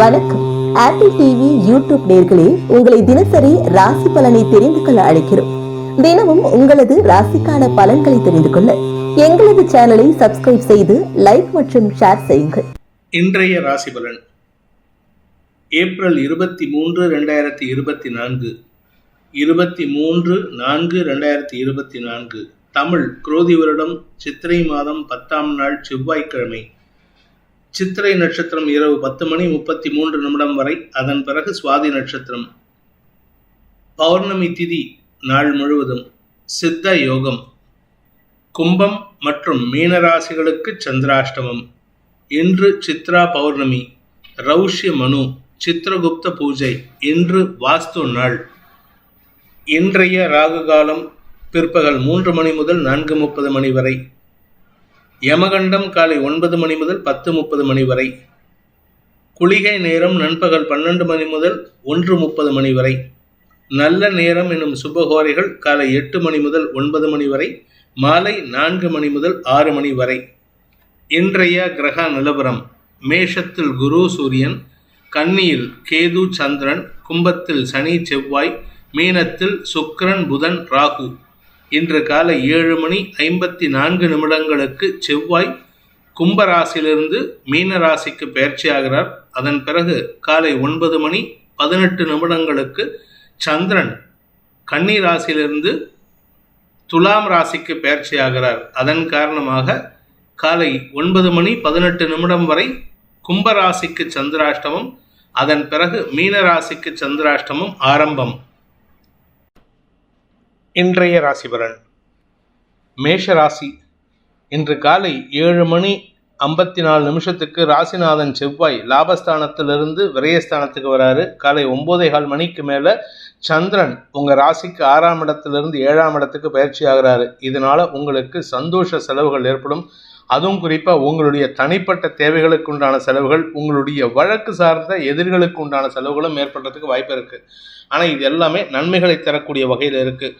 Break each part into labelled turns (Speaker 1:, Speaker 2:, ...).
Speaker 1: வணக்கம். Apple TV YouTube நேர்களே உங்களை தினசரி ராசி பலனை தெரிந்து கொள்ள அழைக்கிறோம். தினமும் உங்களது ராசிக்கான பலன்களை தெரிந்து கொள்ள எங்களது சேனலை சப்ஸ்கிரைப் செய்து லைக் மற்றும் ஷேர் செய்யுங்கள்.
Speaker 2: இன்றைய ராசி பலன். ஏப்ரல் இருபத்தி மூன்று ரெண்டாயிரத்தி இருபத்தி நான்கு. இருபத்தி மூன்று நான்கு ரெண்டாயிரத்தி இருபத்தி நான்கு. தமிழ் குரோதி வருடம் சித்திரை மாதம் பத்தாம் நாள் செவ்வாய்க்கிழமை. சித்திரை நட்சத்திரம் இரவு பத்து மணி முப்பத்தி மூன்று நிமிடம் வரை அதன் பிறகு சுவாதி நட்சத்திரம். பௌர்ணமி திதி நாள் முழுவதும் சித்த யோகம். கும்பம் மற்றும் மீனராசிகளுக்கு சந்திராஷ்டமம். இன்று சித்ரா பௌர்ணமி ரௌஷ்ய மனு சித்திரகுப்த பூஜை இன்று வாஸ்து நாள். இன்றைய ராகு காலம் பிற்பகல் மூன்று மணி முதல் நான்கு முப்பது மணி வரை யமகண்டம் காலை ஒன்பது மணி முதல் பத்து முப்பது மணி வரை. குளிகை நேரம் நண்பகல் பன்னெண்டு மணி முதல் ஒன்று முப்பது மணி வரை. நல்ல நேரம் எனும் சுபகோரைகள் காலை எட்டு மணி முதல் ஒன்பது மணி வரை மாலை நான்கு மணி முதல் ஆறு மணி வரை. இன்றைய கிரக நிலவரம் மேஷத்தில் குரு சூரியன் கன்னியில் கேது சந்திரன் கும்பத்தில் சனி செவ்வாய் மீனத்தில் சுக்கிரன் புதன் ராகு. இன்று காலை ஏழு மணி ஐம்பத்தி நான்கு நிமிடங்களுக்கு செவ்வாய் கும்பராசியிலிருந்து மீன ராசிக்கு பயிற்சியாகிறார் அதன் பிறகு காலை ஒன்பது மணி பதினெட்டு நிமிடங்களுக்கு சந்திரன் கன்னி ராசியிலிருந்து துலாம் ராசிக்கு பயிற்சியாகிறார் அதன் காரணமாக காலை ஒன்பது மணி பதினெட்டு நிமிடம் வரை கும்பராசிக்கு சந்திராஷ்டமம் அதன் பிறகு மீனராசிக்கு சந்திராஷ்டமம் ஆரம்பம். இன்றைய ராசிபலன். மேஷ ராசி இன்று காலை ஏழு மணி ஐம்பத்தி நாலு நிமிஷத்துக்கு ராசிநாதன் செவ்வாய் லாபஸ்தானத்திலிருந்து விரயஸ்தானத்துக்கு வராரு. காலை ஒம்போதே கால் மணிக்கு மேலே சந்திரன் உங்கள் ராசிக்கு ஆறாம் இடத்திலிருந்து ஏழாம் இடத்துக்கு பயிற்சி ஆகிறாரு. இதனால் உங்களுக்கு சந்தோஷ செலவுகள் ஏற்படும். அதுவும் குறிப்பாக உங்களுடைய தனிப்பட்ட தேவைகளுக்கு உண்டான செலவுகள் உங்களுடைய வழக்கு சார்ந்த எதிர்களுக்கு உண்டான செலவுகளும் ஏற்படுறதுக்கு வாய்ப்பு இருக்குது ஆனால் இது எல்லாமே நன்மைகளை தரக்கூடிய வகையில் இருக்குது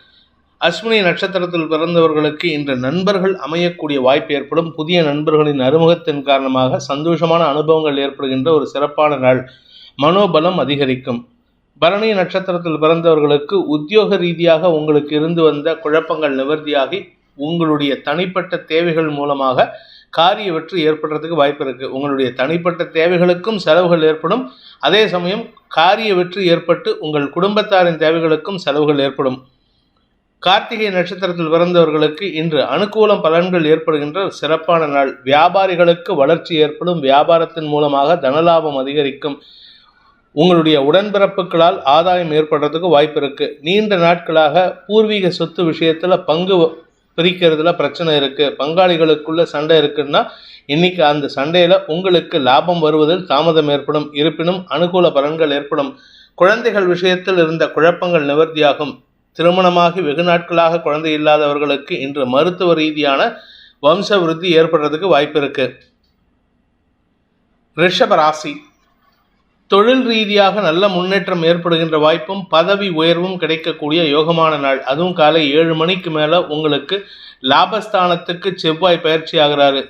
Speaker 2: அஸ்வினி நட்சத்திரத்தில் பிறந்தவர்களுக்கு இன்று நண்பர்கள் அமையக்கூடிய வாய்ப்பு ஏற்படும். புதிய நண்பர்களின் அறிமுகத்தின் காரணமாக சந்தோஷமான அனுபவங்கள் ஏற்படுகின்ற ஒரு சிறப்பான நாள். மனோபலம் அதிகரிக்கும். பரணி நட்சத்திரத்தில் பிறந்தவர்களுக்கு உத்தியோக ரீதியாக உங்களுக்கு இருந்து வந்த குழப்பங்கள் நிவர்த்தியாகி உங்களுடைய தனிப்பட்ட தேவைகள் மூலமாக காரிய வெற்றி ஏற்படுறதுக்கு வாய்ப்பு இருக்குது உங்களுடைய தனிப்பட்ட தேவைகளுக்கும் செலவுகள் ஏற்படும். அதே சமயம் காரிய வெற்றி ஏற்பட்டு உங்கள் குடும்பத்தாரின் தேவைகளுக்கும் செலவுகள் ஏற்படும். கார்த்திகை நட்சத்திரத்தில் பிறந்தவர்களுக்கு இன்று அனுகூலம் பலன்கள் ஏற்படுகின்ற சிறப்பான நாள். வியாபாரிகளுக்கு வளர்ச்சி ஏற்படும். வியாபாரத்தின் மூலமாக தனலாபம் அதிகரிக்கும். உங்களுடைய உடன்பிறப்புகளால் ஆதாயம் ஏற்படுறதுக்கு வாய்ப்பு இருக்கு. நீண்ட நாட்களாக பூர்வீக சொத்து விஷயத்துல பங்கு பிரிக்கிறதுல பிரச்சனை இருக்கு. பங்காளிகளுக்குள்ள சண்டை இருக்குன்னா இன்னைக்கு அந்த சண்டையில உங்களுக்கு லாபம் வருவதில் தாமதம் ஏற்படும். இருப்பினும் அனுகூல பலன்கள் ஏற்படும். குழந்தைகள் விஷயத்தில் இருந்த குழப்பங்கள் நிவர்த்தியாகும். திருமணமாகி வெகு நாட்களாக குழந்தை இல்லாதவர்களுக்கு இன்று மருத்துவ ரீதியான வம்ச விருத்தி ஏற்படுறதுக்கு வாய்ப்பு இருக்கு. ரிஷப ராசி. தொழில் ரீதியாக நல்ல முன்னேற்றம் ஏற்படுகின்ற வாய்ப்பும் பதவி உயர்வும் கிடைக்கக்கூடிய யோகமான நாள். அதுவும் காலை ஏழு மணிக்கு மேலே உங்களுக்கு லாபஸ்தானத்துக்கு செவ்வாய் பயிற்சி ஆகிறாரு.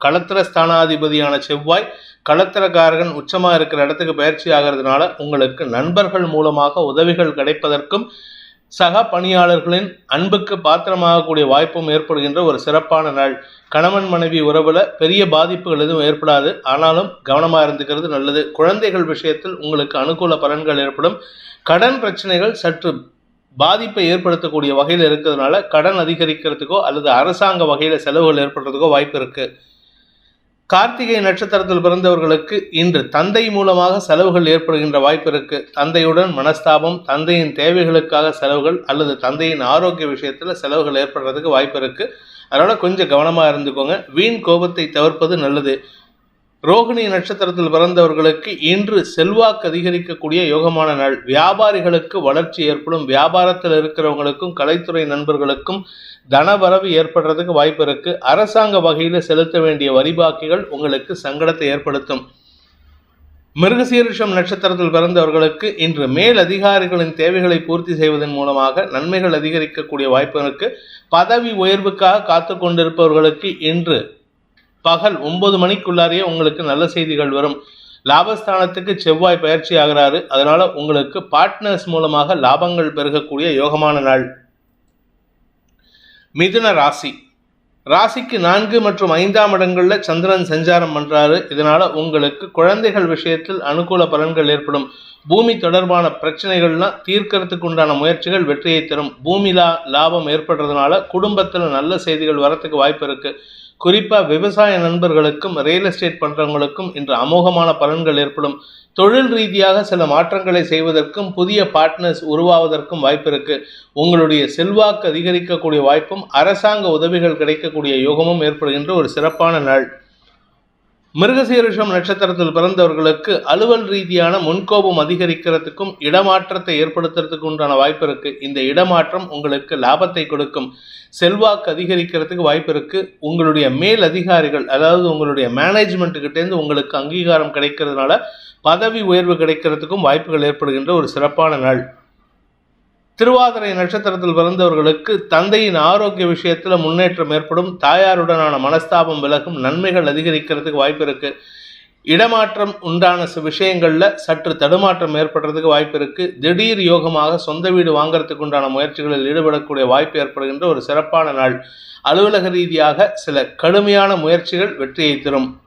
Speaker 2: களத்திர ஸ்தானாதிபதியான செவ்வாய் களத்திரக்காரகன் உச்சமாக இருக்கிற இடத்துக்கு பயிற்சி ஆகிறதுனால உங்களுக்கு நண்பர்கள் மூலமாக உதவிகள் கிடைப்பதற்கும் சக பணியாளர்களின் அன்புக்கு பாத்திரமாகக்கூடிய வாய்ப்பும் ஏற்படுகின்ற ஒரு சிறப்பான நாள். கணவன் மனைவி உறவில் பெரிய பாதிப்புகள் எதுவும் ஏற்படாது. ஆனாலும் கவனமாக இருந்துக்கிறது நல்லது. குழந்தைகள் விஷயத்தில் உங்களுக்கு அனுகூல பலன்கள் ஏற்படும். கடன் பிரச்சனைகள் சற்று பாதிப்பை ஏற்படுத்தக்கூடிய வகையில் இருக்கிறதுனால கடன் அதிகரிக்கிறதுக்கோ அல்லது அரசாங்க வகையில் செலவுகள் ஏற்படுறதுக்கோ வாய்ப்பு இருக்குது கார்த்திகை நட்சத்திரத்தில் பிறந்தவர்களுக்கு இன்று தந்தை மூலமாக செலவுகள் ஏற்படுகின்ற வாய்ப்பு இருக்கு. தந்தையுடன் மனஸ்தாபம் தந்தையின் தேவைகளுக்காக செலவுகள் அல்லது தந்தையின் ஆரோக்கிய விஷயத்தில் செலவுகள் ஏற்படுறதுக்கு வாய்ப்பு இருக்கு. அதனால கொஞ்சம் கவனமாக இருந்துக்கோங்க. வீண் கோபத்தை தவிர்ப்பது நல்லது. ரோகிணி நட்சத்திரத்தில் பிறந்தவர்களுக்கு இன்று செல்வாக்கு அதிகரிக்கக்கூடிய யோகமான நாள். வியாபாரிகளுக்கு வளர்ச்சி ஏற்படும். வியாபாரத்தில் இருக்கிறவங்களுக்கும் கலைத்துறை நண்பர்களுக்கும் தனவரவு ஏற்படுறதுக்கு வாய்ப்பு இருக்கு. அரசாங்க வகையில் செலுத்த வேண்டிய வரிபாக்கிகள் உங்களுக்கு சங்கடத்தை ஏற்படுத்தும். மிருகசீரிஷம் நட்சத்திரத்தில் பிறந்தவர்களுக்கு இன்று மேல் அதிகாரிகளின் தேவைகளை பூர்த்தி செய்வதன் மூலமாக நன்மைகள் அதிகரிக்கக்கூடிய வாய்ப்பு இருக்கு. பதவி உயர்வுக்காக காத்து கொண்டிருப்பவர்களுக்கு இன்று பகல் ஒன்பது மணிக்குள்ளாரையே உங்களுக்கு நல்ல செய்திகள் வரும். லாபஸ்தானத்துக்கு செவ்வாய் பயிற்சி ஆகிறாரு. அதனால உங்களுக்கு பார்ட்னர்ஸ் மூலமாக லாபங்கள் பெருகக்கூடிய யோகமான நாள். மிதுன ராசி. ராசிக்கு நான்கு மற்றும் ஐந்தாம் இடங்கள்ல சந்திரன் சஞ்சாரம் பண்றாரு. இதனால உங்களுக்கு குழந்தைகள் விஷயத்தில் அனுகூல பலன்கள் ஏற்படும். பூமி தொடர்பான பிரச்சனைகள்லாம் தீர்க்கறதுக்கு உண்டான முயற்சிகள் வெற்றியை தரும். பூமி லா லாபம் ஏற்படுறதுனால குடும்பத்தில் நல்ல செய்திகள் வரத்துக்கு வாய்ப்பு இருக்குது குறிப்பாக விவசாய நண்பர்களுக்கும் ரியல் எஸ்டேட் பண்ணுறவங்களுக்கும் இன்று அமோகமான பலன்கள் ஏற்படும். தொழில் ரீதியாக சில மாற்றங்களை செய்வதற்கும் புதிய பார்ட்னர்ஸ் உருவாவதற்கும் வாய்ப்பு இருக்கு. உங்களுடைய செல்வாக்கு அதிகரிக்கக்கூடிய வாய்ப்பும் அரசாங்க உதவிகள் கிடைக்கக்கூடிய யோகமும் ஏற்படுகின்ற ஒரு சிறப்பான நாள். மிருகசீரிஷம் நட்சத்திரத்தில் பிறந்தவர்களுக்கு அலுவல் ரீதியான முன்கோபம் அதிகரிக்கிறதுக்கும் இடமாற்றத்தை ஏற்படுத்துறதுக்கு உண்டான வாய்ப்பு இருக்கு. இந்த இடமாற்றம் உங்களுக்கு லாபத்தை கொடுக்கும். செல்வாக்கு அதிகரிக்கிறதுக்கு வாய்ப்பு இருக்கு. உங்களுடைய மேல் அதிகாரிகள் அதாவது உங்களுடைய மேனேஜ்மெண்ட்டுக்கிட்டேருந்து உங்களுக்கு அங்கீகாரம் கிடைக்கிறதுனால பதவி உயர்வு கிடைக்கிறதுக்கும் வாய்ப்புகள் ஏற்படுகின்ற ஒரு சிறப்பான நாள். திருவாதிரை நட்சத்திரத்தில் பிறந்தவர்களுக்கு தந்தையின் ஆரோக்கிய விஷயத்தில் முன்னேற்றம் ஏற்படும். தாயாருடனான மனஸ்தாபம் விலகும். நன்மைகள் அதிகரிக்கிறதுக்கு வாய்ப்பு இருக்கு. இடமாற்றம் உண்டான விஷயங்களில் சற்று தடுமாற்றம் ஏற்படுறதுக்கு வாய்ப்பு இருக்கு. திடீர் யோகமாக சொந்த வீடு வாங்கறதுக்கு உண்டான முயற்சிகளில் ஈடுபடக்கூடிய வாய்ப்பு ஏற்படுகின்ற ஒரு சிறப்பான நாள். அலுவலக ரீதியாக சில கடுமையான முயற்சிகள் வெற்றியை தரும்.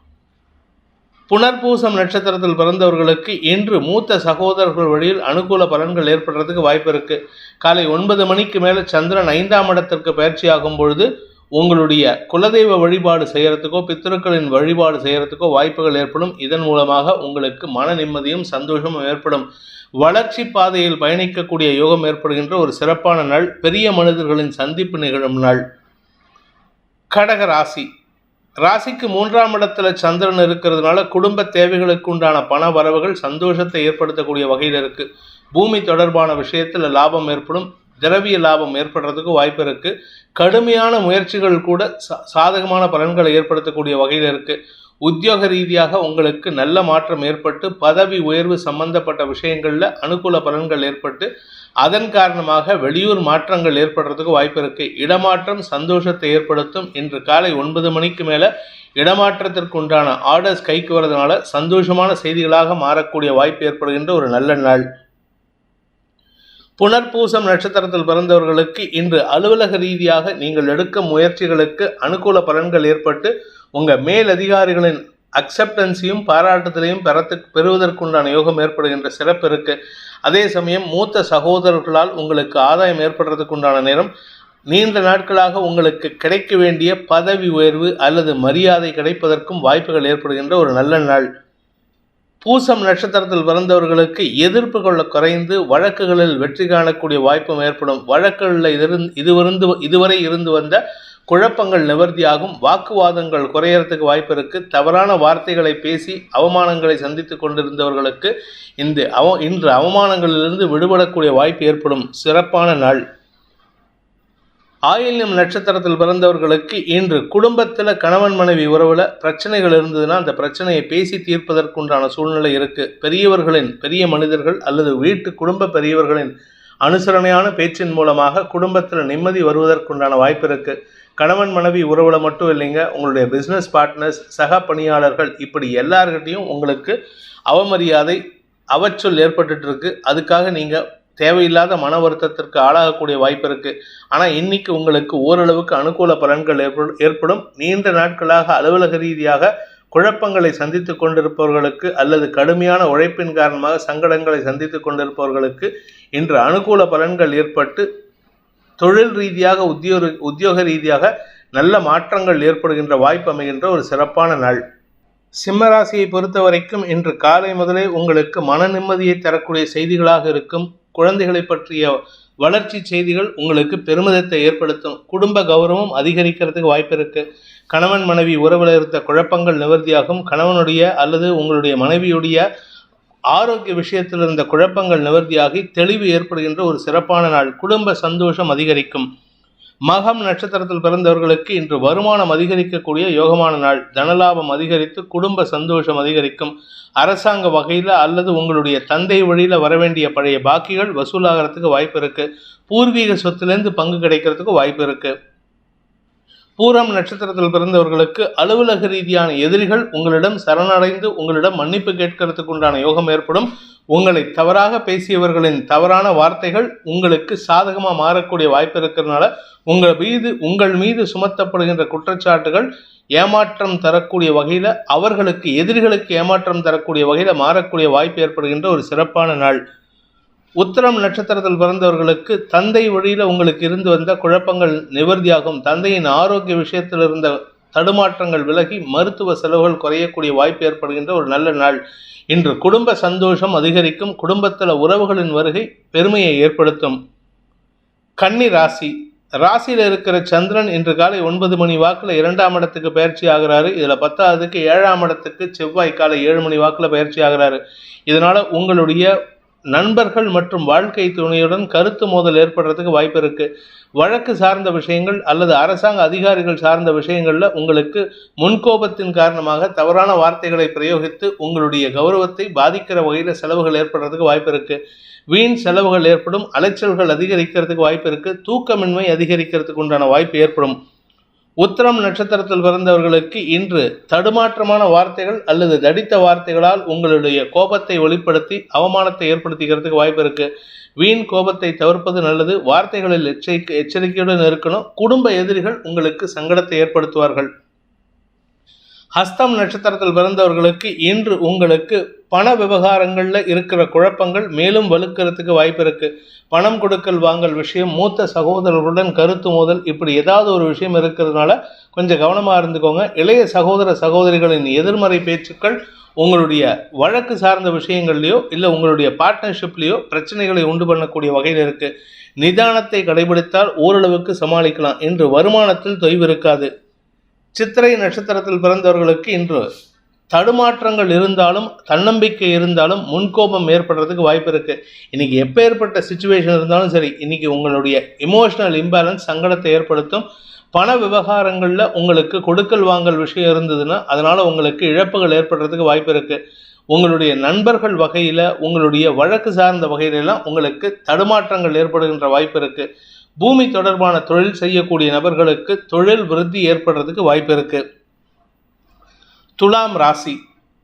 Speaker 2: புனர்பூசம் நட்சத்திரத்தில் பிறந்தவர்களுக்கு இன்று மூத்த சகோதரர்கள் வழியில் அனுகூல பலன்கள் ஏற்படுறதுக்கு வாய்ப்பு இருக்கு. காலை ஒன்பது மணிக்கு மேலே சந்திரன் ஐந்தாம் இடத்திற்கு பயிற்சியாகும் பொழுது உங்களுடைய குலதெய்வ வழிபாடு செய்யறதுக்கோ பித்திருக்களின் வழிபாடு செய்யறதுக்கோ வாய்ப்புகள் ஏற்படும். இதன் மூலமாக உங்களுக்கு மன நிம்மதியும் சந்தோஷமும் ஏற்படும். வளர்ச்சி பாதையில் பயணிக்கக்கூடிய யோகம் ஏற்படுகின்ற ஒரு சிறப்பான நாள். பெரிய மனிதர்களின் சந்திப்பு நிகழும் நாள். கடக ராசி. ராசிக்கு மூன்றாம் இடத்துல சந்திரன் இருக்கிறதுனால குடும்ப தேவைகளுக்கு உண்டான பண வரவுகள் சந்தோஷத்தை ஏற்படுத்தக்கூடிய வகையில் இருக்கு. பூமி தொடர்பான விஷயத்தில் லாபம் ஏற்படும். திரவிய லாபம் ஏற்படுறதுக்கு வாய்ப்பு இருக்கு. கடுமையான முயற்சிகள் கூட சா- சாதகமான பலன்களை ஏற்படுத்தக்கூடிய வகையில் இருக்கு. உத்தியோக ரீதியாக உங்களுக்கு நல்ல மாற்றம் ஏற்பட்டு பதவி உயர்வு சம்பந்தப்பட்ட விஷயங்களில் அனுகூல பலன்கள் ஏற்பட்டு அதன் காரணமாக வெளியூர் மாற்றங்கள் ஏற்படுறதுக்கு வாய்ப்பு இருக்கு. இடமாற்றம் சந்தோஷத்தை ஏற்படுத்தும். இன்று காலை ஒன்பது மணிக்கு மேலே இடமாற்றத்திற்கு உண்டான ஆர்டர்ஸ் கைக்கு வரதுனால சந்தோஷமான செய்திகளாக மாறக்கூடிய வாய்ப்பு ஏற்படுகின்ற ஒரு நல்ல நாள். புனர்பூசம் நட்சத்திரத்தில் பிறந்தவர்களுக்கு இன்று அலுவலக ரீதியாக நீங்கள் எடுக்கும் முயற்சிகளுக்கு அனுகூல பலன்கள் ஏற்பட்டு உங்கள் மேல் அதிகாரிகளின் அக்செப்டன்ஸையும் பாராட்டுதலையும் பெறத்து பெறுவதற்குண்டான யோகம் ஏற்படுகின்ற சிறப்பு இருக்கு. அதே சமயம் மூத்த சகோதரர்களால் உங்களுக்கு ஆதாயம் ஏற்படுறதுக்கு உண்டான நேரம் நீண்ட நாட்களாக உங்களுக்கு கிடைக்க வேண்டிய பதவி உயர்வு அல்லது மரியாதை கிடைப்பதற்கும் வாய்ப்புகள் ஏற்படுகின்ற ஒரு நல்ல நாள். பூசம் நட்சத்திரத்தில் பிறந்தவர்களுக்கு எதிர்ப்புகள் குறைந்து வழக்குகளில் வெற்றி காணக்கூடிய வாய்ப்பும் ஏற்படும். வழக்குகளில் இதிருந்து இதுவருந்து இதுவரை இருந்து வந்த குழப்பங்கள் நிவர்த்தியாகும் வாக்குவாதங்கள் குறையறதுக்கு வாய்ப்பு இருக்கு தவறான வார்த்தைகளை பேசி அவமானங்களை சந்தித்து கொண்டிருந்தவர்களுக்கு இந்த அவ இன்று அவமானங்களிலிருந்து விடுபடக்கூடிய வாய்ப்பு ஏற்படும். சிறப்பான நாள். ஆயில்யம் நட்சத்திரத்தில் பிறந்தவர்களுக்கு இன்று குடும்பத்தில் கணவன் மனைவி உறவில் பிரச்சனைகள் இருந்ததுன்னா அந்த பிரச்சனையை பேசி தீர்ப்பதற்குண்டான சூழ்நிலை இருக்கு. பெரியவர்களின் பெரிய மனிதர்கள் அல்லது வீட்டு குடும்ப பெரியவர்களின் அனுசரணையான பேச்சின் மூலமாக குடும்பத்தில் நிம்மதி வருவதற்குண்டான வாய்ப்பு இருக்குது கணவன் மனைவி உறவில் மட்டும் இல்லைங்க உங்களுடைய பிஸ்னஸ் பார்ட்னர்ஸ் சக பணியாளர்கள் இப்படி எல்லார்கிட்டையும் உங்களுக்கு அவமரியாதை அவச்சொல் ஏற்பட்டுட்டு இருக்கு அதுக்காக நீங்கள் தேவையில்லாத மன வருத்தத்திற்கு ஆளாகக்கூடிய வாய்ப்பு இருக்கு. ஆனால் இன்னைக்கு உங்களுக்கு ஓரளவுக்கு அனுகூல பலன்கள் ஏற்படும் ஏற்படும். நீண்ட நாட்களாக அலுவலக ரீதியாக குழப்பங்களை சந்தித்து கொண்டிருப்பவர்களுக்கு அல்லது கடுமையான உழைப்பின் காரணமாக சங்கடங்களை சந்தித்து கொண்டிருப்பவர்களுக்கு இன்று அனுகூல பலன்கள் ஏற்பட்டு தொழில் ரீதியாக உத்தியோக உத்தியோக ரீதியாக நல்ல மாற்றங்கள் ஏற்படுகின்ற வாய்ப்பு அமைகின்ற ஒரு சிறப்பான நாள். சிம்மராசியை பொறுத்த வரைக்கும் இன்று காலை முதலே உங்களுக்கு மன நிம்மதியை தரக்கூடிய செய்திகளாக இருக்கும். குழந்தைகளை பற்றிய வளர்ச்சி செய்திகள் உங்களுக்கு பெருமிதத்தை ஏற்படுத்தும். குடும்ப கௌரவம் அதிகரிக்கிறதுக்கு வாய்ப்பு இருக்கு. கணவன் மனைவி உறவில் இருந்த குழப்பங்கள் நிவர்த்தியாகும். கணவனுடைய அல்லது உங்களுடைய மனைவியுடைய ஆரோக்கிய விஷயத்தில் இருந்த குழப்பங்கள் நிவர்த்தியாகி தெளிவு ஏற்படுகின்ற ஒரு சிறப்பான நாள். குடும்ப சந்தோஷம் அதிகரிக்கும். மகம் நட்சத்திரத்தில் பிறந்தவர்களுக்கு இன்று வருமானம் அதிகரிக்கக்கூடிய யோகமான நாள். தனலாபம் அதிகரித்து குடும்ப சந்தோஷம் அதிகரிக்கும். அரசாங்க வகையில் அல்லது உங்களுடைய தந்தை வழியில் வரவேண்டிய பழைய பாக்கிகள் வசூலாகிறதுக்கு வாய்ப்பு இருக்குது பூர்வீக சொத்துலேருந்து பங்கு கிடைக்கிறதுக்கு வாய்ப்பு இருக்குது பூரம் நட்சத்திரத்தில் பிறந்தவர்களுக்கு அலுவலக ரீதியான எதிரிகள் உங்களிடம் சரணடைந்து உங்களிடம் மன்னிப்பு கேட்கறதுக்கு உண்டான யோகம் ஏற்படும். உங்களை தவறாக பேசியவர்களின் தவறான வார்த்தைகள் உங்களுக்கு சாதகமாக மாறக்கூடிய வாய்ப்பு இருக்கிறதுனால உங்கள் மீது உங்கள் மீது சுமத்தப்படுகின்ற குற்றச்சாட்டுகள் ஏமாற்றம் தரக்கூடிய வகையில் அவர்களுக்கு எதிரிகளுக்கு ஏமாற்றம் தரக்கூடிய வகையில் மாறக்கூடிய வாய்ப்பு ஏற்படுகின்ற ஒரு சிறப்பான நாள். உத்திரம் நட்சத்திரத்தில் பிறந்தவர்களுக்கு தந்தை வழியில் உங்களுக்கு இருந்து வந்த குழப்பங்கள் நிவர்த்தியாகும். தந்தையின் ஆரோக்கிய விஷயத்தில் இருந்த தடுமாற்றங்கள் விலகி மருத்துவ செலவுகள் குறையக்கூடிய வாய்ப்பு ஏற்படுகின்ற ஒரு நல்ல நாள். இன்று குடும்ப சந்தோஷம் அதிகரிக்கும். குடும்பத்தில் உறவுகளின் வருகை பெருமையை ஏற்படுத்தும். கன்னி ராசி. ராசியில் இருக்கிற சந்திரன் இன்று காலை ஒன்பது மணி வாக்கில் இரண்டாம் இடத்துக்கு பயிற்சி ஆகிறாரு. இதில் பத்தாவதுக்கு ஏழாம் இடத்துக்கு செவ்வாய் காலை ஏழு மணி வாக்கில் பயிற்சி ஆகிறாரு. இதனால் உங்களுடைய நண்பர்கள் மற்றும் வாழ்க்கை துணையுடன் கருத்து மோதல் ஏற்படுறதுக்கு வாய்ப்பு இருக்குது வழக்கு சார்ந்த விஷயங்கள் அல்லது அரசாங்க அதிகாரிகள் சார்ந்த விஷயங்களில் உங்களுக்கு முன்கோபத்தின் காரணமாக தவறான வார்த்தைகளை பிரயோகித்து உங்களுடைய கௌரவத்தை பாதிக்கிற வகையில் செலவுகள் ஏற்படுறதுக்கு வாய்ப்பு இருக்குது வீண் செலவுகள் ஏற்படும் அலைச்சல்கள் அதிகரிக்கிறதுக்கு வாய்ப்பு இருக்குது தூக்கமின்மை அதிகரிக்கிறதுக்கு உண்டான வாய்ப்பு ஏற்படும். உத்திரம் நட்சத்திரத்தில் பிறந்தவர்களுக்கு இன்று தடுமாற்றமான வார்த்தைகள் அல்லது தடித்த வார்த்தைகளால் உங்களுடைய கோபத்தை வெளிப்படுத்தி அவமானத்தை ஏற்படுத்திக்கிறதுக்கு வாய்ப்பு இருக்கு. வீண் கோபத்தை தவிர்ப்பது நல்லது. வார்த்தைகளில் எச்சரிக்கை எச்சரிக்கையுடன் இருக்கணும். குடும்ப எதிரிகள் உங்களுக்கு சங்கடத்தை ஏற்படுத்துவார்கள். ஹஸ்தம் நட்சத்திரத்தில் பிறந்தவர்களுக்கு இன்று உங்களுக்கு பண விவகாரங்களில் இருக்கிற குழப்பங்கள் மேலும் வலுக்கிறதுக்கு வாய்ப்பு இருக்கு. பணம் கொடுக்கல் வாங்கல் விஷயம் மூத்த சகோதரர்களுடன் கருத்து மோதல் இப்படி ஏதாவது ஒரு விஷயம் இருக்கிறதுனால கொஞ்சம் கவனமாக இருந்துக்கோங்க. இளைய சகோதர சகோதரிகளின் எதிர்மறை பேச்சுக்கள் உங்களுடைய வழக்கு சார்ந்த விஷயங்கள்லையோ இல்லை உங்களுடைய பார்ட்னர்ஷிப்லேயோ பிரச்சனைகளை உண்டு பண்ணக்கூடிய வகையில் இருக்குது நிதானத்தை கடைபிடித்தால் ஓரளவுக்கு சமாளிக்கலாம். இன்று வருமானத்தில் தொய்வு இருக்காது. சித்திரை நட்சத்திரத்தில் பிறந்தவர்களுக்கு இன்று தடுமாற்றங்கள் இருந்தாலும் தன்னம்பிக்கை இருந்தாலும் முன்கோபம் ஏற்படுறதுக்கு வாய்ப்பு இருக்குது இன்னைக்கு எப்போ ஏற்பட்ட சுச்சுவேஷன் இருந்தாலும் சரி இன்னைக்கு உங்களுடைய இமோஷனல் இம்பேலன்ஸ் சங்கடத்தை ஏற்படுத்தும். பண விவகாரங்களில் உங்களுக்கு கொடுக்கல் வாங்கல் விஷயம் இருந்ததுன்னா அதனால் உங்களுக்கு இழப்புகள் ஏற்படுறதுக்கு வாய்ப்பு இருக்குது உங்களுடைய நண்பர்கள் வகையில் உங்களுடைய வழக்கு சார்ந்த வகையிலெல்லாம் உங்களுக்கு தடுமாற்றங்கள் ஏற்படுகின்ற வாய்ப்பு இருக்குது பூமி தொடர்பான தொழில் செய்யக்கூடிய நபர்களுக்கு தொழில் விருத்தி ஏற்படுறதுக்கு வாய்ப்பு இருக்கு. துலாம் ராசி.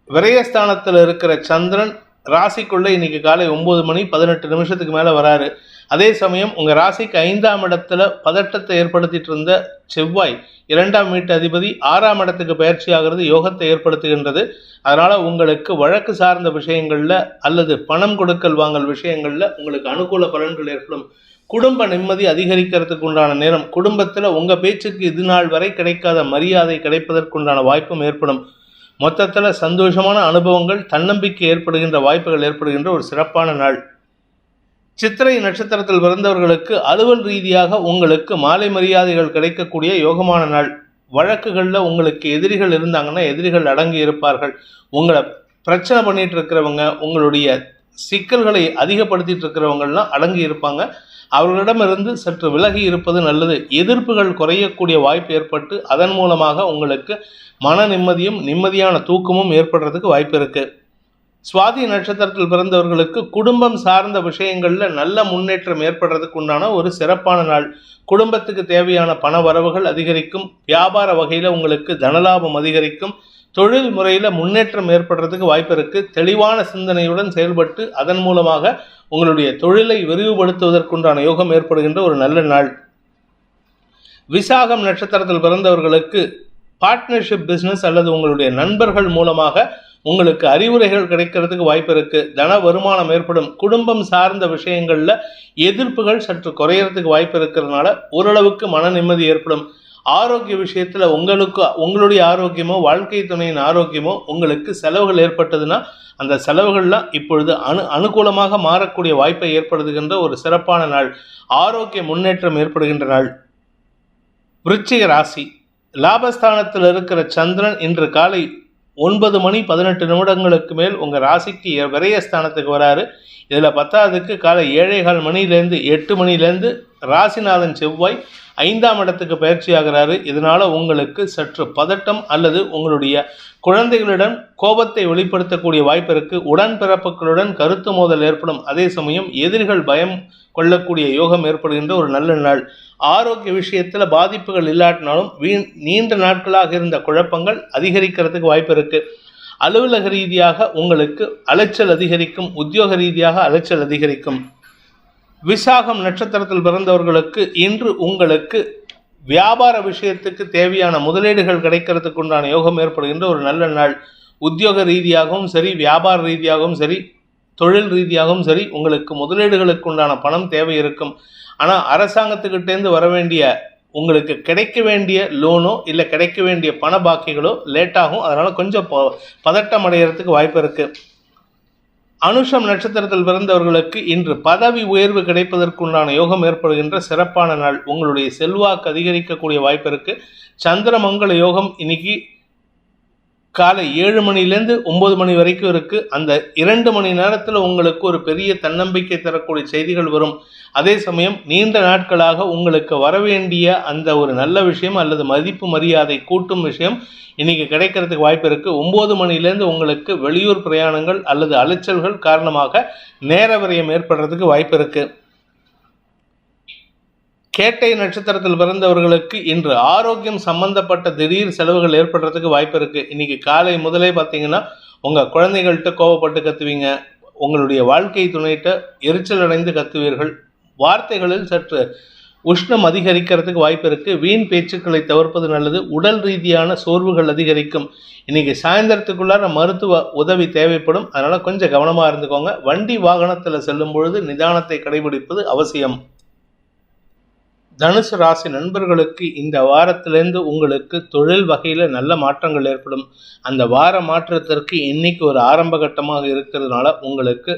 Speaker 2: விரயஸ்தானத்தில் இருக்கிற சந்திரன் ராசிக்குள்ளே இன்னைக்கு காலை ஒம்பது மணி பதினெட்டு நிமிஷத்துக்கு மேலே வராரு. அதே சமயம் உங்கள் ராசிக்கு ஐந்தாம் இடத்துல பதட்டத்தை ஏற்படுத்திட்டு இருந்த செவ்வாய் இரண்டாம் வீட்டு அதிபதி ஆறாம் இடத்துக்கு பயிற்சி ஆகிறது யோகத்தை ஏற்படுத்துகின்றது. அதனால் உங்களுக்கு வழக்கு சார்ந்த விஷயங்களில் அல்லது பணம் கொடுக்கல் வாங்கல் விஷயங்களில் உங்களுக்கு அனுகூல பலன்கள் ஏற்படும். குடும்ப நிம்மதி அதிகரிக்கிறதுக்கு உண்டான நேரம். குடும்பத்தில் உங்கள் பேச்சுக்கு இது நாள் வரை கிடைக்காத மரியாதை கிடைப்பதற்குண்டான வாய்ப்பும் ஏற்படும். மொத்தத்தில் சந்தோஷமான அனுபவங்கள் தன்னம்பிக்கை ஏற்படுகின்ற வாய்ப்புகள் ஏற்படுகின்ற ஒரு சிறப்பான நாள். சித்திரை நட்சத்திரத்தில் பிறந்தவர்களுக்கு அலுவல் ரீதியாக உங்களுக்கு மாலை மரியாதைகள் கிடைக்கக்கூடிய யோகமான நாள். வழக்குகளில் உங்களுக்கு எதிரிகள் இருந்தாங்கன்னா எதிரிகள் அடங்கி இருப்பார்கள். உங்களை பிரச்சனை பண்ணிட்டு இருக்கிறவங்க உங்களுடைய சிக்கல்களை அதிகப்படுத்திட்டு இருக்கிறவங்கலாம் அடங்கி இருப்பாங்க. அவர்களிடமிருந்து சற்று விலகி இருப்பது நல்லது. எதிர்ப்புகள் குறையக்கூடிய வாய்ப்பு ஏற்பட்டு அதன் மூலமாக உங்களுக்கு மன நிம்மதியும் நிம்மதியான தூக்கமும் ஏற்படுறதுக்கு வாய்ப்பு இருக்கு. சுவாதி நட்சத்திரத்தில் பிறந்தவர்களுக்கு குடும்பம் சார்ந்த விஷயங்களில் நல்ல முன்னேற்றம் ஏற்படுறதுக்கு உண்டான ஒரு சிறப்பான நாள். குடும்பத்துக்கு தேவையான பண வரவுகள் அதிகரிக்கும். வியாபார வகையில் உங்களுக்கு தனலாபம் அதிகரிக்கும். தொழில் முறையில் முன்னேற்றம் ஏற்படுறதுக்கு வாய்ப்பு இருக்குது தெளிவான சிந்தனையுடன் செயல்பட்டு அதன் மூலமாக உங்களுடைய தொழிலை விரிவுபடுத்துவதற்குண்டான யோகம் ஏற்படுகின்ற ஒரு நல்ல நாள். விசாகம் நட்சத்திரத்தில் பிறந்தவர்களுக்கு பார்ட்னர்ஷிப் பிஸ்னஸ் அல்லது உங்களுடைய நண்பர்கள் மூலமாக உங்களுக்கு அறிவுரைகள் கிடைக்கிறதுக்கு வாய்ப்பு இருக்குது தன வருமானம் ஏற்படும். குடும்பம் சார்ந்த விஷயங்களில் எதிர்ப்புகள் சற்று குறையறதுக்கு வாய்ப்பு இருக்கிறதுனால ஓரளவுக்கு மன நிம்மதி ஏற்படும். ஆரோக்கிய விஷயத்தில் உங்களுக்கு உங்களுடைய ஆரோக்கியமோ வாழ்க்கை துணையின் ஆரோக்கியமோ உங்களுக்கு செலவுகள் ஏற்பட்டதுன்னா அந்த செலவுகள்லாம் இப்பொழுது அனு அனுகூலமாக மாறக்கூடிய வாய்ப்பை ஏற்படுத்துகின்ற ஒரு சிறப்பான நாள். ஆரோக்கிய முன்னேற்றம் ஏற்படுகின்ற நாள். விருச்சிக ராசி. லாபஸ்தானத்தில் இருக்கிற சந்திரன் இன்று காலை ஒன்பது மணி பதினெட்டு நிமிடங்களுக்கு மேல் உங்கள் ராசிக்கு விரயஸ்தானத்துக்கு வராரு. இதில் பத்தாவதுக்கு காலை ஏழே கால் மணிலேருந்து எட்டு மணிலேருந்து ராசிநாதன் செவ்வாய் ஐந்தாம் இடத்துக்கு பயிற்சியாகிறாரு. இதனால் இதனால உங்களுக்கு சற்று பதட்டம் அல்லது உங்களுடைய குழந்தைகளிடம் கோபத்தை வெளிப்படுத்தக்கூடிய வாய்ப்பு இருக்கு. உடன்பிறப்புகளுடன் கருத்து மோதல் ஏற்படும். அதே சமயம் எதிரிகள் பயம் கொள்ளக்கூடிய யோகம் ஏற்படுகின்ற ஒரு நல்ல நாள். ஆரோக்கிய விஷயத்தில் பாதிப்புகள் இல்லாட்டினாலும் வீண் நீண்ட நாட்களாக இருந்த குழப்பங்கள் அதிகரிக்கிறதுக்கு வாய்ப்பு இருக்கு. அலுவலக ரீதியாக உங்களுக்கு அலைச்சல் அதிகரிக்கும். உத்தியோக ரீதியாக அலைச்சல் அதிகரிக்கும். விசாகம் நட்சத்திரத்தில் பிறந்தவர்களுக்கு இன்று உங்களுக்கு வியாபார விஷயத்துக்கு தேவையான முதலீடுகள் கிடைக்கிறதுக்கு உண்டான யோகம் ஏற்படுகின்ற ஒரு நல்ல நாள். உத்தியோக ரீதியாகவும் சரி வியாபார ரீதியாகவும் சரி தொழில் ரீதியாகவும் சரி உங்களுக்கு முதலீடுகளுக்கு உண்டான பணம் தேவை இருக்கும். ஆனால் அரசாங்கத்துக்கிட்டேருந்து வர வேண்டிய உங்களுக்கு கிடைக்க வேண்டிய லோனோ இல்லை கிடைக்க வேண்டிய பண பாக்கிகளோ லேட்டாகும். அதனால் கொஞ்சம் ப பதட்டம் அடைகிறதுக்கு வாய்ப்பு இருக்குது அனுஷம் நட்சத்திரத்தில் பிறந்தவர்களுக்கு இன்று பதவி உயர்வு கிடைப்பதற்குண்டான யோகம் ஏற்படுகின்ற சிறப்பான நாள். உங்களுடைய செல்வாக்கு அதிகரிக்கக்கூடிய வாய்ப்பு இருக்கு. சந்திரமங்கல யோகம் இன்னைக்கு காலை ஏழு மணிலேருந்து ஒன்பது மணி வரைக்கும் இருக்கு. அந்த இரண்டு மணி நேரத்தில் உங்களுக்கு ஒரு பெரிய தன்னம்பிக்கை தரக்கூடிய செய்திகள் வரும். அதே சமயம் நீண்ட நாட்களாக உங்களுக்கு வரவேண்டிய அந்த ஒரு நல்ல விஷயம் அல்லது மதிப்பு மரியாதை கூட்டும் விஷயம் இன்னைக்கு கிடைக்கிறதுக்கு வாய்ப்பு இருக்கு. ஒன்பது மணிலேருந்து உங்களுக்கு வெளியூர் பிரயாணங்கள் அல்லது அலைச்சல்கள் காரணமாக நேர விரயம் ஏற்படுறதுக்கு வாய்ப்பு இருக்குது கேட்டை நட்சத்திரத்தில் பிறந்தவர்களுக்கு இன்று ஆரோக்கியம் சம்பந்தப்பட்ட திடீர் செலவுகள் ஏற்படுறதுக்கு வாய்ப்பு இருக்கு. இன்னைக்கு காலை முதலே பார்த்தீங்கன்னா உங்கள் குழந்தைகள்கிட்ட கோவப்பட்டு கத்துவீங்க. உங்களுடைய வாழ்க்கை துணையிட்ட எரிச்சல் அடைந்து கத்துவீர்கள். வார்த்தைகளில் சற்று உஷ்ணம் அதிகரிக்கிறதுக்கு வாய்ப்பு இருக்கு. வீண் பேச்சுக்களை தவிர்ப்பது நல்லது. உடல் ரீதியான சோர்வுகள் அதிகரிக்கும். இன்னைக்கு சாயந்தரத்துக்குள்ளார மருத்துவ உதவி தேவைப்படும். அதனால கொஞ்சம் கவனமாக இருந்துக்கோங்க. வண்டி வாகனத்தில் செல்லும் பொழுது நிதானத்தை கடைபிடிப்பது அவசியம். தனுசு ராசி நண்பர்களுக்கு இந்த வாரத்திலேருந்து உங்களுக்கு தொழில் வகையில் நல்ல மாற்றங்கள் ஏற்படும். அந்த வார மாற்றத்திற்கு இன்னைக்கு ஒரு ஆரம்ப கட்டமாக இருக்கிறதுனால உங்களுக்கு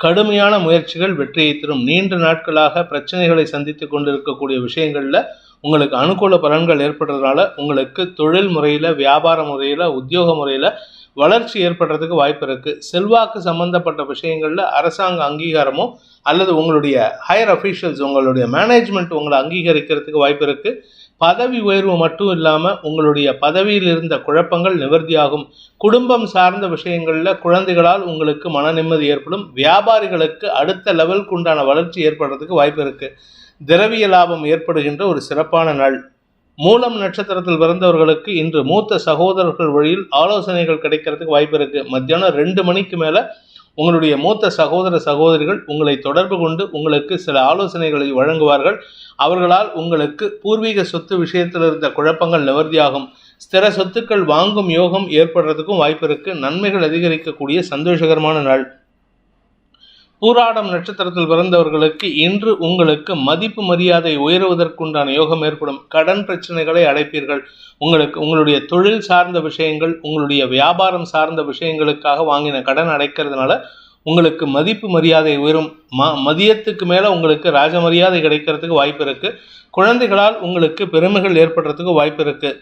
Speaker 2: கடுமையான முயற்சிகள் வெற்றியை தரும். நீண்ட நாட்களாக பிரச்சனைகளை சந்தித்து கொண்டிருக்கக்கூடிய விஷயங்களில் உங்களுக்கு அனுகூல பலன்கள் ஏற்படுறதுனால உங்களுக்கு தொழில் முறையில் வியாபார முறையில் உத்தியோக முறையில் வளர்ச்சி ஏற்படுறதுக்கு வாய்ப்பு இருக்குது செல்வாக்கு சம்பந்தப்பட்ட விஷயங்களில் அரசாங்க அங்கீகாரமோ அல்லது உங்களுடைய ஹையர் அஃபீஷியல்ஸ் உங்களுடைய மேனேஜ்மெண்ட் உங்களை அங்கீகரிக்கிறதுக்கு வாய்ப்பு இருக்குது பதவி உயர்வு மட்டும் இல்லாமல் உங்களுடைய பதவியில் இருந்த குழப்பங்கள் நிவர்த்தியாகும். குடும்பம் சார்ந்த விஷயங்களில் குழந்தைகளால் உங்களுக்கு மன நிம்மதி ஏற்படும். வியாபாரிகளுக்கு அடுத்த லெவலுக்கு உண்டான வளர்ச்சி ஏற்படுறதுக்கு வாய்ப்பு இருக்குது திரவிய லாபம் ஏற்படுகின்ற ஒரு சிறப்பான நாள். மூலம் நட்சத்திரத்தில் பிறந்தவர்களுக்கு இன்று மூத்த சகோதரர்கள் வழியில் ஆலோசனைகள் கிடைக்கிறதுக்கு வாய்ப்பு இருக்குது மத்தியானம் ரெண்டு மணிக்கு மேலே உங்களுடைய மூத்த சகோதர சகோதரிகள் உங்களை தொடர்பு கொண்டு உங்களுக்கு சில ஆலோசனைகளை வழங்குவார்கள். அவர்களால் உங்களுக்கு பூர்வீக சொத்து விஷயத்தில் இருந்த குழப்பங்கள் நிவர்த்தியாகும். ஸ்திர சொத்துக்கள் வாங்கும் யோகம் ஏற்படுறதுக்கும் வாய்ப்பு இருக்கு. நன்மைகள் அதிகரிக்கக்கூடிய சந்தோஷகரமான நாள். பூராடம் நட்சத்திரத்தில் பிறந்தவர்களுக்கு இன்று உங்களுக்கு மதிப்பு மரியாதை உயருவதற்குண்டான யோகம் ஏற்படும். கடன் பிரச்சனைகளை அடைப்பீர்கள். உங்களுக்கு உங்களுடைய தொழில் சார்ந்த விஷயங்கள் உங்களுடைய வியாபாரம் சார்ந்த விஷயங்களுக்காக வாங்கின கடன் அடைக்கிறதுனால உங்களுக்கு மதிப்பு மரியாதை உயரும். ம மதியத்துக்கு மேலே உங்களுக்கு ராஜ மரியாதை கிடைக்கிறதுக்கு வாய்ப்பு இருக்குது குழந்தைகளால் உங்களுக்கு பெருமைகள் ஏற்படுறதுக்கு வாய்ப்பு இருக்குது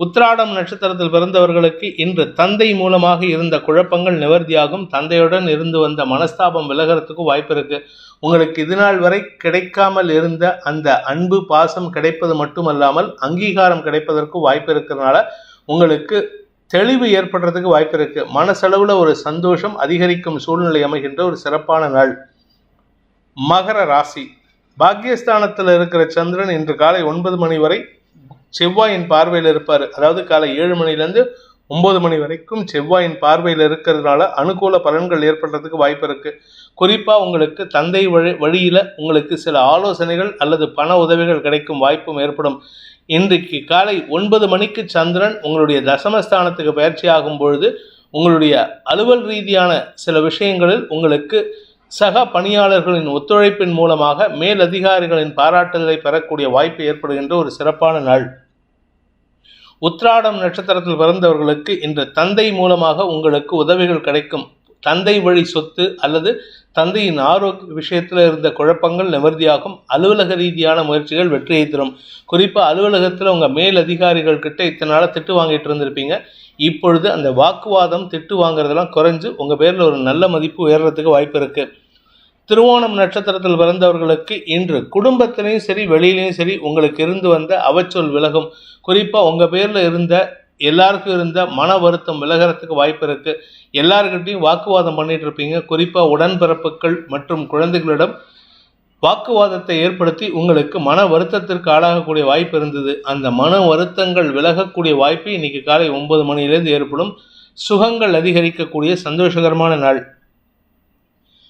Speaker 2: உத்திராடம் நட்சத்திரத்தில் பிறந்தவர்களுக்கு இன்று தந்தை மூலமாக இருந்த குழப்பங்கள் நிவர்த்தியாகும். தந்தையுடன் இருந்து வந்த மனஸ்தாபம் விலகிறதுக்கு வாய்ப்பு இருக்கு. உங்களுக்கு இதுநாள் வரை கிடைக்காமல் இருந்த அந்த அன்பு பாசம் கிடைப்பது மட்டுமல்லாமல் அங்கீகாரம் கிடைப்பதற்கு வாய்ப்பு இருக்கிறதுனால உங்களுக்கு தெளிவு ஏற்படுறதுக்கு வாய்ப்பு இருக்கு. மனசளவுல ஒரு சந்தோஷம் அதிகரிக்கும் சூழ்நிலை அமைகின்ற ஒரு சிறப்பான நாள். மகர ராசி. பாக்கியஸ்தானத்தில் இருக்கிற சந்திரன் இன்று காலை ஒன்பது மணி வரை செவ்வாயின் பார்வையில் இருப்பார். அதாவது காலை ஏழு மணிலேருந்து ஒன்பது மணி வரைக்கும் செவ்வாயின் பார்வையில் இருக்கிறதுனால அனுகூல பலன்கள் ஏற்படுறதுக்கு வாய்ப்பு இருக்கு. குறிப்பாக உங்களுக்கு தந்தை வழி வழியில் உங்களுக்கு சில ஆலோசனைகள் அல்லது பண உதவிகள் கிடைக்கும் வாய்ப்பும் ஏற்படும். இன்றைக்கு காலை ஒன்பது மணிக்கு சந்திரன் உங்களுடைய தசமஸ்தானத்துக்கு பயிற்சி ஆகும் பொழுது உங்களுடைய அலுவல் ரீதியான சில விஷயங்களில் உங்களுக்கு சக பணியாளர்களின் ஒத்துழைப்பின் மூலமாக மேலதிகாரிகளின் பாராட்டுதலை பெறக்கூடிய வாய்ப்பு ஏற்படுகின்ற ஒரு சிறப்பான நாள். உத்ராடம் நட்சத்திரத்தில் பிறந்தவர்களுக்கு இன்று தந்தை மூலமாக உங்களுக்கு உதவிகள் கிடைக்கும். தந்தை வழி சொத்து அல்லது தந்தையின் ஆரோக்கிய விஷயத்தில் இருந்த குழப்பங்கள் நிவர்த்தியாகும். அலுவலக ரீதியான முயற்சிகள் வெற்றியை தரும். குறிப்பாக அலுவலகத்தில் உங்கள் மேல் அதிகாரிகள் கிட்ட இத்தனை நாளாக திட்டு வாங்கிட்டு இருந்திருப்பீங்க. இப்பொழுது அந்த வாக்குவாதம் திட்டு வாங்குறதெல்லாம் குறைஞ்சு உங்கள் பேரில் ஒரு நல்ல மதிப்பு உயர்றதுக்கு வாய்ப்பு இருக்குது திருவோணம் நட்சத்திரத்தில் பிறந்தவர்களுக்கு இன்று குடும்பத்திலையும் சரி வெளியிலையும் சரி உங்களுக்கு இருந்து வந்த அவச்சொல் விலகும். குறிப்பாக உங்கள் பேரில் இருந்த எல்லாருக்கும் இருந்த மன வருத்தம் விலகிறதுக்கு வாய்ப்பு இருக்குது எல்லாருக்கிட்டையும் வாக்குவாதம் பண்ணிகிட்டு இருப்பீங்க. குறிப்பாக உடன்பிறப்புகள் மற்றும் குழந்தைகளிடம் வாக்குவாதத்தை ஏற்படுத்தி உங்களுக்கு மன வருத்தத்திற்கு ஆளாகக்கூடிய வாய்ப்பு இருந்தது. அந்த மன வருத்தங்கள் விலகக்கூடிய வாய்ப்பு இன்னைக்கு காலை ஒன்பது மணியிலிருந்து ஏற்படும். சுகங்கள் அதிகரிக்கக்கூடிய சந்தோஷகரமான நாள்.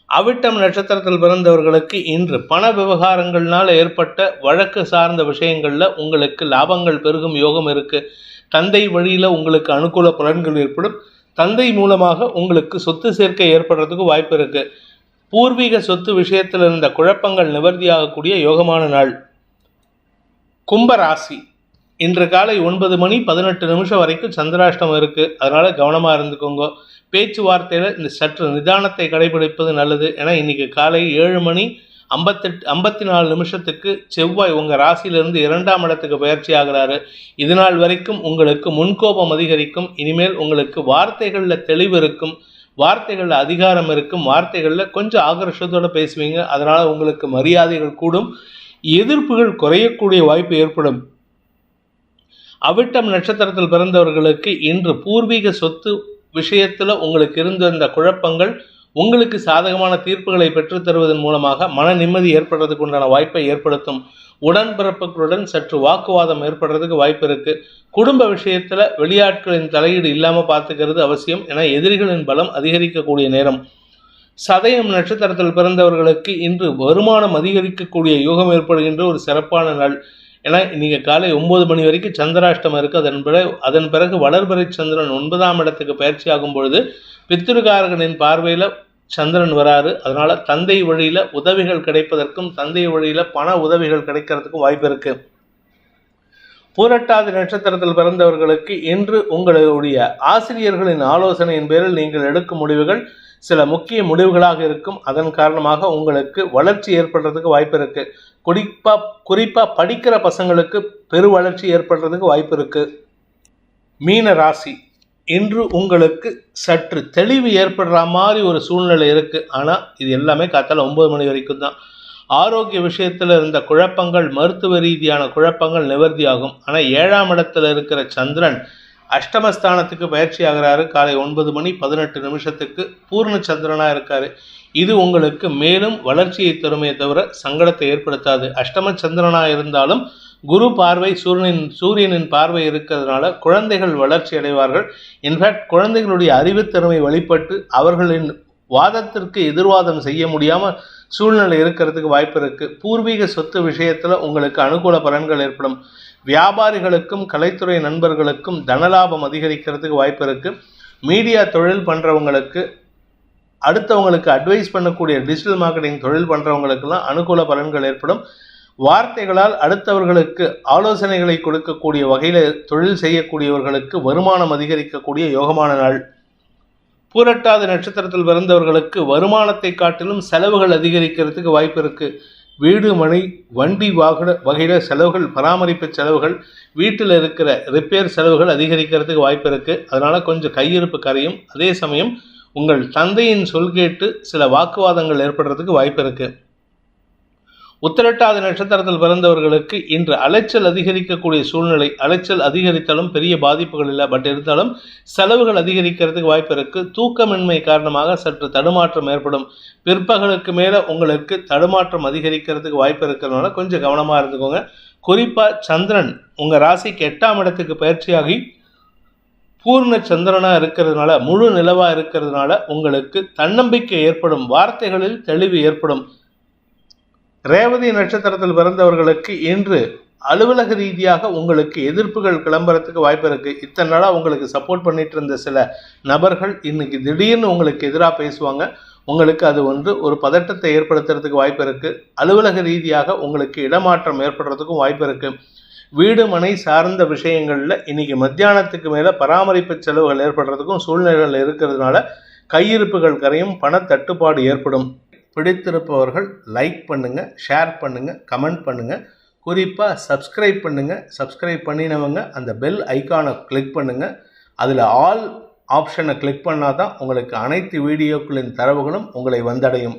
Speaker 2: அவிட்டம் நட்சத்திரத்தில் பிறந்தவர்களுக்கு இன்று பண விவகாரங்கள்னால் ஏற்பட்ட வழக்கு சார்ந்த விஷயங்களில் உங்களுக்கு லாபங்கள் பெருகும் யோகம் இருக்குது தந்தை வழியில் உங்களுக்கு அனுகூல பலன்கள் ஏற்படும். தந்தை மூலமாக உங்களுக்கு சொத்து சேர்க்கை ஏற்படுறதுக்கு வாய்ப்பு இருக்குது பூர்வீக சொத்து விஷயத்தில் இருந்த குழப்பங்கள் நிவர்த்தியாகக்கூடிய யோகமான நாள். கும்பராசி. இன்று காலை ஒன்பது மணி பதினெட்டு நிமிஷம் வரைக்கும் சந்திராஷ்டமம் இருக்குது அதனால் கவனமாக இருந்துக்கோங்க. பேச்சுவார்த்தையில் இந்த சற்று நிதானத்தை கடைபிடிப்பது நல்லது. ஏன்னா இன்னைக்கு காலை ஏழு மணி ஐம்பத்தெட்டு ஐம்பத்தி நாலு நிமிஷத்துக்கு செவ்வாய் உங்கள் ராசியிலிருந்து இரண்டாம் இடத்துக்கு பயிற்சி ஆகிறாரு. இது நாள் வரைக்கும் உங்களுக்கு முன்கோபம் அதிகரிக்கும். இனிமேல் உங்களுக்கு வார்த்தைகளில் தெளிவு இருக்கும். வார்த்தைகளில் அதிகாரம் இருக்கும் வார்த்தைகளில் கொஞ்சம் ஆகர்ஷத்தோடு பேசுவீங்க. அதனால் உங்களுக்கு மரியாதைகள் கூடும். எதிர்ப்புகள் குறையக்கூடிய வாய்ப்பு ஏற்படும். அவிட்டம் நட்சத்திரத்தில் பிறந்தவர்களுக்கு இன்று பூர்வீக சொத்து விஷயத்தில் உங்களுக்கு இருந்த வந்த குழப்பங்கள் உங்களுக்கு சாதகமான தீர்ப்புகளை பெற்றுத் தருவதன் மூலமாக மன நிம்மதி ஏற்படுறதுக்கு உண்டான வாய்ப்பை ஏற்படுத்தும். உடன்பிறப்புகளுடன் சற்று வாக்குவாதம் ஏற்படுறதுக்கு வாய்ப்பு இருக்கு. குடும்ப விஷயத்துல வெளியாட்களின் தலையீடு இல்லாம பார்த்துக்கிறது அவசியம் என எதிரிகளின் பலம் அதிகரிக்கக்கூடிய நேரம். சதயம் நட்சத்திரத்தில் பிறந்தவர்களுக்கு இன்று வருமானம் அதிகரிக்கக்கூடிய யோகம் ஏற்படுகின்ற ஒரு சிறப்பான நாள். ஏன்னா இன்றைக்கி காலை ஒம்பது மணி வரைக்கும் சந்திராஷ்டமம் இருக்கு. அதன் பிறகு அதன் பிறகு வளர்பிறை சந்திரன் ஒன்பதாம் இடத்துக்கு பயிற்சி ஆகும் பொழுது பித்திருக்காரகனின் பார்வையில் சந்திரன் வராரு. அதனால் தந்தை வழியில் உதவிகள் கிடைப்பதற்கும் தந்தை வழியில் பண உதவிகள் கிடைக்கிறதுக்கும் வாய்ப்பு இருக்கு. பூரட்டாதி நட்சத்திரத்தில் பிறந்தவர்களுக்கு இன்று உங்களுடைய ஆசிரியர்களின் ஆலோசனையின் பேரில் நீங்கள் எடுக்கும் முடிவுகள் சில முக்கிய முடிவுகளாக இருக்கும். அதன் காரணமாக உங்களுக்கு வளர்ச்சி ஏற்படுறதுக்கு வாய்ப்பு இருக்குது குறிப்பாக குறிப்பாக படிக்கிற பசங்களுக்கு பெரு வளர்ச்சி ஏற்படுறதுக்கு வாய்ப்பு இருக்குது மீன ராசி இன்று உங்களுக்கு சற்று தெளிவு ஏற்படுற மாதிரி ஒரு சூழ்நிலை இருக்குது ஆனால் இது எல்லாமே காத்தால ஒம்பது மணி வரைக்கும் தான். ஆரோக்கிய விஷயத்தில் இருந்த குழப்பங்கள் மருத்துவ ரீதியான குழப்பங்கள் நிவர்த்தியாகும் ஆனால் ஏழாம் இடத்துல இருக்கிற சந்திரன் அஷ்டமஸ்தானத்துக்கு பயிற்சி ஆகிறாரு. காலை ஒன்பது மணி பதினெட்டு நிமிஷத்துக்கு பூர்ண சந்திரனாக இருக்காரு. இது உங்களுக்கு மேலும் வளர்ச்சியை தருமே தவிர சங்கடத்தை ஏற்படுத்தாது. அஷ்டம சந்திரனாக இருந்தாலும் குரு பார்வை சூரியனின் சூரியனின் பார்வை இருக்கிறதுனால குழந்தைகள் வளர்ச்சி அடைவார்கள். இன்ஃபேக்ட் குழந்தைகளுடைய அறிவுத்திறமை வழிபட்டு அவர்களின் வாதத்திற்கு எதிர்வாதம் செய்ய முடியாம சூழ்நிலை இருக்கிறதுக்கு வாய்ப்பு இருக்குது பூர்வீக சொத்து விஷயத்தில் உங்களுக்கு அனுகூல பலன்கள் ஏற்படும். வியாபாரிகளுக்கும் கலைத்துறை நண்பர்களுக்கும் தனலாபம் அதிகரிக்கிறதுக்கு வாய்ப்பு இருக்குது மீடியா தொழில் பண்ணுறவங்களுக்கு அடுத்தவங்களுக்கு அட்வைஸ் பண்ணக்கூடிய டிஜிட்டல் மார்க்கெட்டிங் தொழில் பண்ணுறவங்களுக்கெல்லாம் அனுகூல பலன்கள் ஏற்படும். வார்த்தைகளால் அடுத்தவர்களுக்கு ஆலோசனைகளை கொடுக்கக்கூடிய வகையில் தொழில் செய்யக்கூடியவர்களுக்கு வருமானம் அதிகரிக்கக்கூடிய யோகமான நாள். பூரட்டாத நட்சத்திரத்தில் பிறந்தவர்களுக்கு வருமானத்தை காட்டிலும் செலவுகள் அதிகரிக்கிறதுக்கு வாய்ப்பு இருக்குது வீடு மனை வண்டி வாகன வகையில் செலவுகள் பராமரிப்பு செலவுகள் வீட்டில் இருக்கிற ரிப்பேர் செலவுகள் அதிகரிக்கிறதுக்கு வாய்ப்பு இருக்குது அதனால் கொஞ்சம் கையிருப்பு கரையும். அதே சமயம் உங்கள் தந்தையின் சொல் கேட்டு சில வாக்குவாதங்கள் ஏற்படுறதுக்கு வாய்ப்பு இருக்கு. உத்திரட்டாதி நட்சத்திரத்தில் பிறந்தவர்களுக்கு இன்று அலைச்சல் அதிகரிக்கக்கூடிய சூழ்நிலை அலைச்சல் அதிகரித்தாலும் பெரிய பாதிப்புகள் இல்லை. பட் இருந்தாலும் செலவுகள் அதிகரிக்கிறதுக்கு வாய்ப்பு இருக்கு. தூக்கமின்மை காரணமாக சற்று தடுமாற்றம் ஏற்படும். பிற்பகலுக்கு மேலே உங்களுக்கு தடுமாற்றம் அதிகரிக்கிறதுக்கு வாய்ப்பு இருக்கிறதுனால கொஞ்சம் கவனமாக இருந்துக்கோங்க. குறிப்பாக சந்திரன் உங்கள் ராசிக்கு எட்டாம் இடத்துக்கு பயிற்சியாகி பூர்ண சந்திரனா இருக்கிறதுனால முழு நிலவா இருக்கிறதுனால உங்களுக்கு தன்னம்பிக்கை ஏற்படும் வார்த்தைகளில் தெளிவு ஏற்படும். ரேவதி நட்சத்திரத்தில் பிறந்தவர்களுக்கு இன்று அலுவலக ரீதியாக உங்களுக்கு எதிர்ப்புகள் கிளம்புறதுக்கு வாய்ப்பு இருக்கு. இத்தனை நாளாக உங்களுக்கு சப்போர்ட் பண்ணிட்டு இருந்த சில நபர்கள் இன்னைக்கு திடீர்னு உங்களுக்கு எதிராக பேசுவாங்க. உங்களுக்கு அது வந்து ஒரு பதட்டத்தை ஏற்படுத்துறதுக்கு வாய்ப்பு இருக்கு. அலுவலக ரீதியாக உங்களுக்கு இடமாற்றம் ஏற்படுறதுக்கும் வாய்ப்பு இருக்குது வீடு மனை சார்ந்த விஷயங்களில் இன்றைக்கி மத்தியானத்துக்கு மேலே பராமரிப்பு செலவுகள் ஏற்படுறதுக்கும் சூழ்நிலைகள் இருக்கிறதுனால கையிருப்புகள் கரையும் பண தட்டுப்பாடு ஏற்படும். பிடித்திருப்பவர்கள் லைக் பண்ணுங்கள் ஷேர் பண்ணுங்கள் கமெண்ட் பண்ணுங்கள் குறிப்பாக சப்ஸ்கிரைப் பண்ணுங்கள் சப்ஸ்கிரைப் பண்ணினவங்க அந்த பெல் ஐக்கானை கிளிக் பண்ணுங்கள் அதில் ஆல் ஆப்ஷனை கிளிக் பண்ணால் தான் உங்களுக்கு அனைத்து வீடியோக்களின் தரவுகளும் உங்களை வந்தடையும்.